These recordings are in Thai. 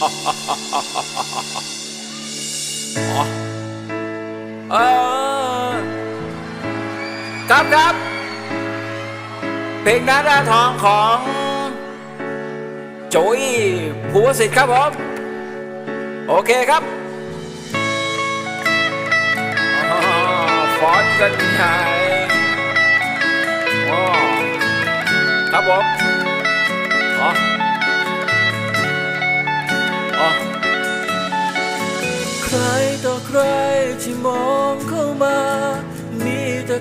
ครับครับ เพลงนาดาทองของโจยภูวสิทธิ์ครับผม โอเคครับฟอนกันใหญ่ครับผม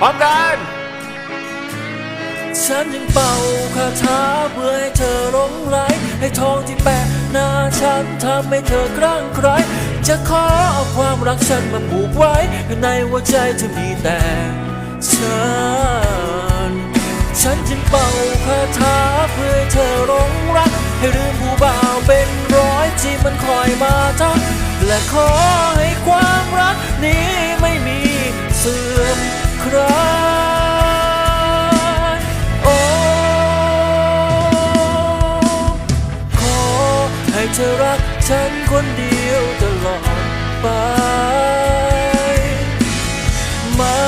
พร้อมกันฉันยังเป่าคาถาเพื่อให้เธอหลงไหลให้ทองที่แปะหน้าฉันทำให้เธอคลั่งไคล้จะขอเอาความรักฉันมาผูกไว้ในหัวใจเธอมีแต่ฉัน ฉันจึงเป่าคาถาเพื่อให้เธอหลงรัก ให้ลืมผู้บ่าวเป็นร้อยที่มันคอยมาทักและขอให้ความรักนี้ไม่มีเสื่อ คลายโอ้ขอให้เธอรักฉันคนเดียวตลอดไป ไม่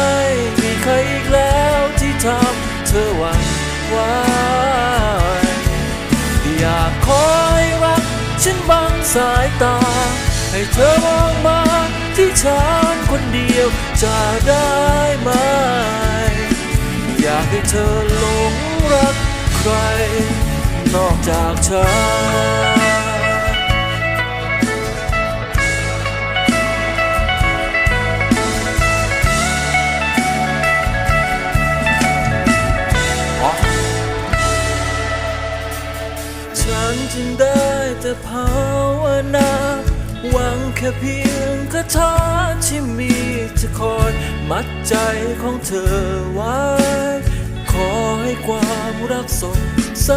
มีใครอีกแล้วที่ทำเธอหวั่นไหวอยากคอยรักฉันบังสายตา ให้เธอมองมา ที่ฉันคนเดียวจะได้ไหม อยากให้เธอหลงรักใคร นอกจากฉันฉันจึงได้แต่ภาวนา หวังแค่เพียงคาถาที่มีจะคอยมัดใจของเธอไว้ ขอให้ความรักสดใส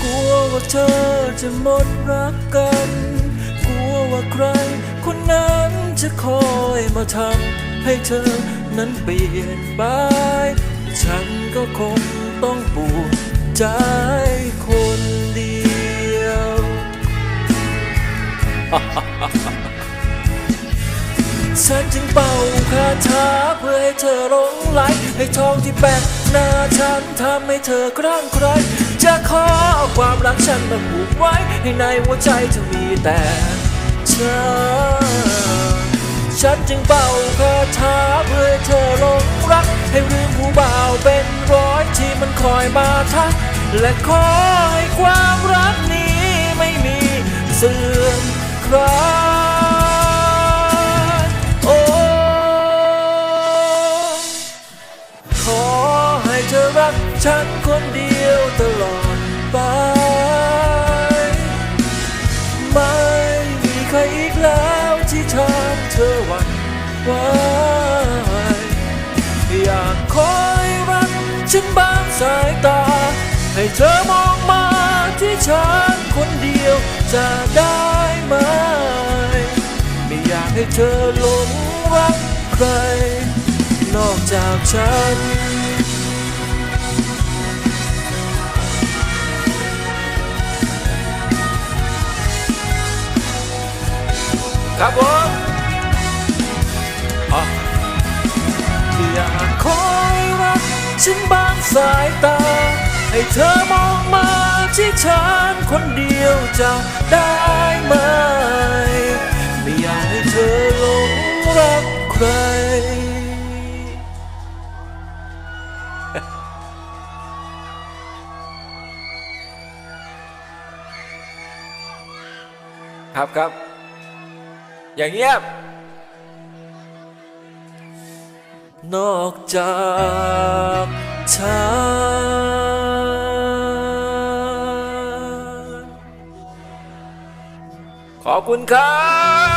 กลัวว่าเธอจะหมดรักกัน กลัวว่าใคร คนนั้นจะคอยมาทำให้เธอนั้นเปลี่ยนไป ฉันก็คงต้องปวดใจคนเดียว ฉันจึงเป่าคาถาเพื่อให้เธอหลงไหล ให้ทองที่แปะหน้าฉันทำให้เธอครั่งใคร จะขอเอาความรักฉันมาผูกไว้ ให้ในหัวใจเธอมีแต่ฉันฉันจึงเป่าคาถาเพื่อให้เธอหลงรัก ให้ลืมผู้บ่าวเป็นร้อยที่มันคอยมาทัก และขอให้ความรักนี้ไม่มีสื่อ มคลายโอ้ขอให้เธอรักฉันคนเดียวตลอดไป ไม่มีใครอีกแล้วที่ทำเธอหวั่นไหวอยากคอยรักฉันบางสายตา ให้เธอมองมาที่ฉันคนเดียวจะได้ เธอหลงรักใคร นอกจากฉัน ครับผมอยากคอยรักฉันบางสายตา ให้เธอมองมาที่ฉันคนเดียวจะได้ไหม ครับครับ อย่างเงียบ นอกจากฉันขอบคุณครับ